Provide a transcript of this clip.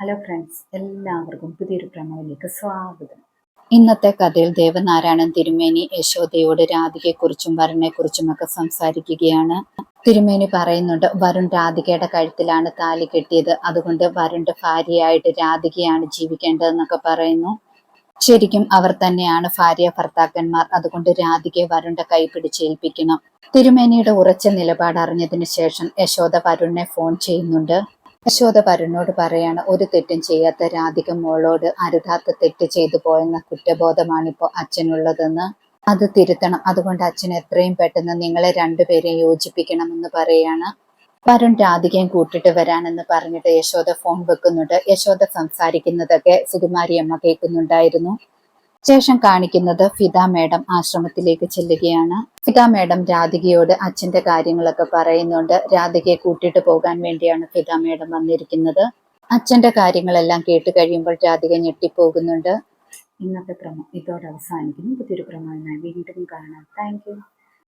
Hello friends എല്ലാവർക്കും പുതിയൊരു പ്രമോയിലേക്ക് സ്വാഗതം. ഇന്നത്തെ കഥയിൽ ദേവനാരായണൻ തിരുമേനി യശോദയോട് രാധികയെക്കുറിച്ചും വരുണിനെക്കുറിച്ചും ഒക്കെ സംസാരിക്കുകയാണ്. തിരുമേനി പറയുന്നുണ്ട് വരുൺ രാധികയുടെ കഴുത്തിലാണ് താലി കെട്ടിയത്. അതുകൊണ്ട് വരുണിന്റെ ഭാര്യയായിട്ട് രാധികയാണ് ജീവിക്കേണ്ടതെന്നൊക്കെ പറയുന്നു. ശരിക്കും അവർ തന്നെയാണ് ഭാര്യ ഭർത്താക്കന്മാർ. അതുകൊണ്ട് രാധികയെ വരുണിന്റെ കൈ പിടിച്ചേൽപ്പിക്കണം തിരുമേനിയുടെ ഉറച്ച നിലപാട് അറിഞ്ഞതിന് ശേഷം യശോദ വരുണിനെ ഫോൺ ചെയ്യുന്നുണ്ട്. യശോദ വരുണിനോട് പറയാണ് ഒരു തെറ്റും ചെയ്യാത്ത രാധിക മോളോട് അരുതാത്ത തെറ്റ് ചെയ്തു പോയെന്ന കുറ്റബോധമാണിപ്പോ അച്ഛനുള്ളതെന്ന്. അത് തിരുത്തണം. അതുകൊണ്ട് അച്ഛൻ എത്രയും പെട്ടെന്ന് നിങ്ങളെ രണ്ടുപേരെയും യോജിപ്പിക്കണമെന്ന് പറയാണ്. വരുൺ രാധികയും കൂട്ടിട്ട് വരാനെന്ന് പറഞ്ഞിട്ട് യശോദ ഫോൺ വെക്കുന്നുണ്ട്. യശോദ സംസാരിക്കുന്നതൊക്കെ സുകുമാരി അമ്മ കേൾക്കുന്നുണ്ടായിരുന്നു. ശേഷം കാണിക്കുന്നത് ഫിദ മേഡം ആശ്രമത്തിലേക്ക് ചെല്ലുകയാണ്. ഫിദ മേഡം രാധികയോട് അച്ഛന്റെ കാര്യങ്ങളൊക്കെ പറയുന്നുണ്ട്. രാധികയെ കൂട്ടിയിട്ട് പോകാൻ വേണ്ടിയാണ് ഫിദ മേഡം വന്നിരിക്കുന്നത്. അച്ഛന്റെ കാര്യങ്ങളെല്ലാം കേട്ട് കഴിയുമ്പോൾ രാധിക ഞെട്ടിപ്പോകുന്നുണ്ട്. ഇന്നത്തെ പ്രമോ ഇതോടെ അവസാനിക്കുന്നു. പുതിയൊരു പ്രമോയുമായി വീണ്ടും കാണാം. താങ്ക്